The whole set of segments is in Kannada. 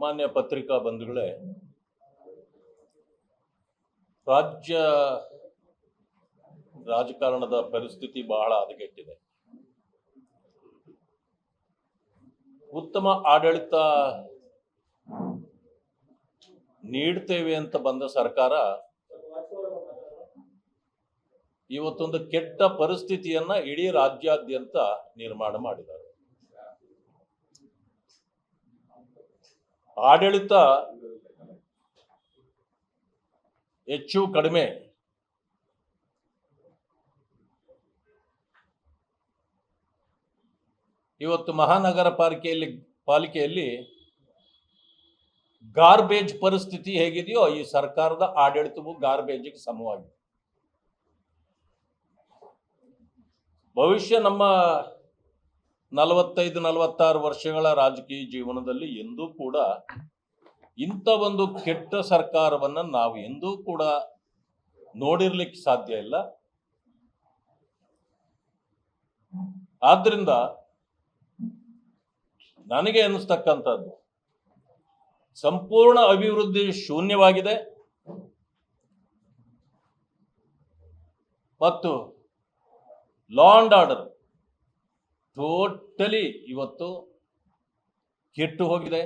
ಮಾನ್ಯ ಪತ್ರಿಕಾ ಬಂಧುಗಳೇ, ರಾಜ್ಯ ರಾಜಕಾರಣದ ಪರಿಸ್ಥಿತಿ ಬಹಳ ಹದಗೆಟ್ಟಿದೆ. ಉತ್ತಮ ಆಡಳಿತ ನೀಡ್ತೇವೆ ಅಂತ ಬಂದ ಸರ್ಕಾರ ಇವತ್ತೊಂದು ಕೆಟ್ಟ ಪರಿಸ್ಥಿತಿಯನ್ನ ಇಡೀ ರಾಜ್ಯಾದ್ಯಂತ ನಿರ್ಮಾಣ ಮಾಡಿದ್ದಾರೆ. ಆಡಳಿತ ಹೆಚ್ಚು ಕಡಿಮೆ. ಇವತ್ತು ಮಹಾನಗರ ಪಾಲಿಕೆಯಲ್ಲಿ ಪಾಲಿಕೆಯಲ್ಲಿ ಗಾರ್ಬೇಜ್ ಪರಿಸ್ಥಿತಿ ಹೇಗಿದೆಯೋ ಈ ಸರ್ಕಾರದ ಆಡಳಿತವು ಗಾರ್ಬೇಜಿಗೆ ಸಮವಾಗಿದೆ. ಭವಿಷ್ಯ ನಮ್ಮ ನಲವತ್ತೈದು, ನಲವತ್ತಾರು ವರ್ಷಗಳ ರಾಜಕೀಯ ಜೀವನದಲ್ಲಿ ಎಂದೂ ಕೂಡ ಇಂಥ ಒಂದು ಕೆಟ್ಟ ಸರ್ಕಾರವನ್ನು ನಾವು ಎಂದೂ ಕೂಡ ನೋಡಿರ್ಲಿಕ್ಕೆ ಸಾಧ್ಯ ಇಲ್ಲ. ಆದ್ರಿಂದ ನನಗೆ ಅನ್ನಿಸ್ತಕ್ಕಂಥದ್ದು ಸಂಪೂರ್ಣ ಅಭಿವೃದ್ಧಿ ಶೂನ್ಯವಾಗಿದೆ. ಮತ್ತು ಲಾ ಆರ್ಡರ್ ಟೋಟಲಿ ಇವತ್ತು ಕೆಟ್ಟು ಹೋಗಿದೆ.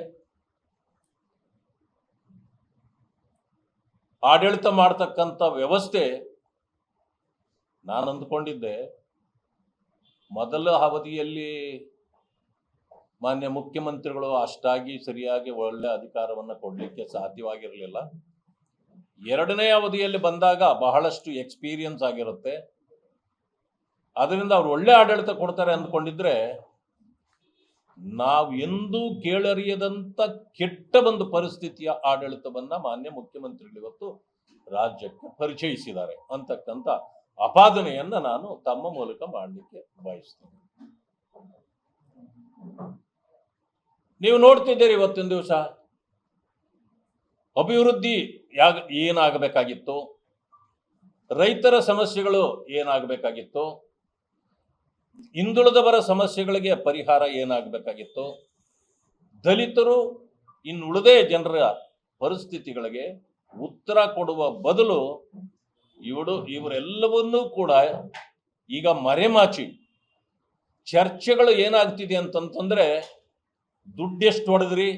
ಆಡಳಿತ ಮಾಡ್ತಕ್ಕಂಥ ವ್ಯವಸ್ಥೆ ನಾನು ಅಂದ್ಕೊಂಡಿದ್ದೆ. ಮೊದಲ ಅವಧಿಯಲ್ಲಿ ಮಾನ್ಯ ಮುಖ್ಯಮಂತ್ರಿಗಳು ಅಷ್ಟಾಗಿ ಸರಿಯಾಗಿ ಒಳ್ಳೆ ಅಧಿಕಾರವನ್ನು ಕೊಡಲಿಕ್ಕೆ ಸಾಧ್ಯವಾಗಿರಲಿಲ್ಲ. ಎರಡನೇ ಅವಧಿಯಲ್ಲಿ ಬಂದಾಗ ಬಹಳಷ್ಟು ಎಕ್ಸ್ಪೀರಿಯನ್ಸ್ ಆಗಿರುತ್ತೆ. ಅದರಿಂದ ಅವ್ರು ಒಳ್ಳೆ ಆಡಳಿತ ಕೊಡ್ತಾರೆ ಅಂದ್ಕೊಂಡಿದ್ರೆ ನಾವು ಎಂದೂ ಕೇಳರಿಯದಂತ ಕೆಟ್ಟ ಒಂದು ಪರಿಸ್ಥಿತಿಯ ಆಡಳಿತವನ್ನ ಮಾನ್ಯ ಮುಖ್ಯಮಂತ್ರಿಗಳು ಇವತ್ತು ರಾಜ್ಯಕ್ಕೆ ಪರಿಚಯಿಸಿದ್ದಾರೆ ಅಂತಕ್ಕಂಥ ಅಪಾದನೆಯನ್ನ ನಾನು ತಮ್ಮ ಮೂಲಕ ಮಾಡಲಿಕ್ಕೆ ಬಯಸ್ತೇನೆ. ನೀವು ನೋಡ್ತಿದ್ದೀರಿ ಇವತ್ತಿನ ದಿವಸ. ಅಭಿವೃದ್ಧಿ ಯಾಗ ಏನಾಗಬೇಕಾಗಿತ್ತು? ರೈತರ ಸಮಸ್ಯೆಗಳು ಏನಾಗಬೇಕಾಗಿತ್ತು? ಹಿಂದುಳಿದವರ ಸಮಸ್ಯೆಗಳಿಗೆ ಪರಿಹಾರ ಏನಾಗಬೇಕಾಗಿತ್ತು? ದಲಿತರು ಇನ್ನುಳಿದೇ ಜನರ ಪರಿಸ್ಥಿತಿಗಳಿಗೆ ಉತ್ತರ ಕೊಡುವ ಬದಲು ಇವಡು, ಇವರೆಲ್ಲವನ್ನೂ ಕೂಡ ಈಗ ಮರೆಮಾಚಿ, ಚರ್ಚೆಗಳು ಏನಾಗ್ತಿದೆ ಅಂತಂತಂದ್ರೆ ದುಡ್ಡು ಎಷ್ಟು ಹೊಡೆದ್ರಿ?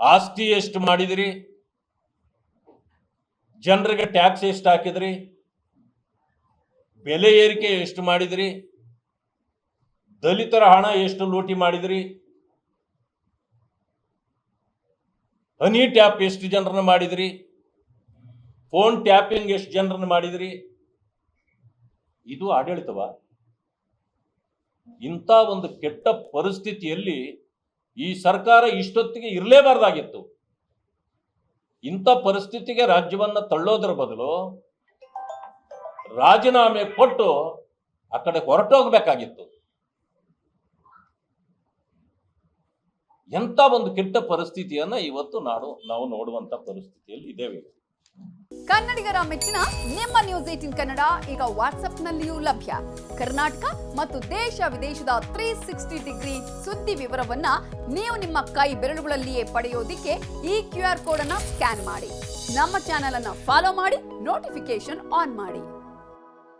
ಆಸ್ತಿ ಎಷ್ಟು ಮಾಡಿದಿರಿ? ಜನರಿಗೆ ಟ್ಯಾಕ್ಸ್ ಎಷ್ಟು ಹಾಕಿದ್ರಿ? ಬೆಲೆ ಏರಿಕೆ ಎಷ್ಟು ಮಾಡಿದ್ರಿ? ದಲಿತರ ಹಣ ಎಷ್ಟು ಲೂಟಿ ಮಾಡಿದ್ರಿ? ಹನಿ ಟ್ಯಾಪ್ ಎಷ್ಟು ಜನರನ್ನ ಮಾಡಿದ್ರಿ? ಫೋನ್ ಟ್ಯಾಪಿಂಗ್ ಎಷ್ಟು ಜನರನ್ನ ಮಾಡಿದ್ರಿ? ಇದು ಆಡಳಿತವ? ಇಂಥ ಒಂದು ಕೆಟ್ಟ ಪರಿಸ್ಥಿತಿಯಲ್ಲಿ ಈ ಸರ್ಕಾರ ಇಷ್ಟೊತ್ತಿಗೆ ಇರಲೇಬಾರ್ದಾಗಿತ್ತು. ಇಂಥ ಪರಿಸ್ಥಿತಿಗೆ ರಾಜ್ಯವನ್ನ ತಳ್ಳೋದ್ರ ಬದಲು ರಾಜೀನಾಮೆ ಕೊಟ್ಟು ಆ ಕಡೆ ಹೊರಟೋಗ್ಬೇಕಾಗಿತ್ತು. ಎಂತ ಒಂದು ಕೆಟ್ಟ ಪರಿಸ್ಥಿತಿಯನ್ನ ಇವತ್ತು ನಾಡು, ನಾವು ನೋಡುವಂತ ಪರಿಸ್ಥಿತಿಯಲ್ಲಿ ಇದ್ದೇವೆ. ಕನ್ನಡಿಗರ ಮೆಚ್ಚಿನ ನಿಮ್ಮ ನ್ಯೂಸ್ ಏಟಿನ್ ಕನ್ನಡ ಈಗ ವಾಟ್ಸ್ಆಪ್ನಲ್ಲಿಯೂ ಲಭ್ಯ. ಕರ್ನಾಟಕ ಮತ್ತು ದೇಶ ವಿದೇಶದ ತ್ರೀ ಸಿಕ್ಸ್ಟಿ ಡಿಗ್ರಿ ಸುದ್ದಿ ವಿವರವನ್ನ ನೀವು ನಿಮ್ಮ ಕೈ ಬೆರಳುಗಳಲ್ಲಿಯೇ ಪಡೆಯೋದಿಕ್ಕೆ ಈ ಕ್ಯೂ ಆರ್ ಕೋಡ್ ಅನ್ನ ಸ್ಕ್ಯಾನ್ ಮಾಡಿ. ನಮ್ಮ ಚಾನೆಲ್ ಅನ್ನ ಫಾಲೋ ಮಾಡಿ ನೋಟಿಫಿಕೇಶನ್ ಆನ್ ಮಾಡಿ.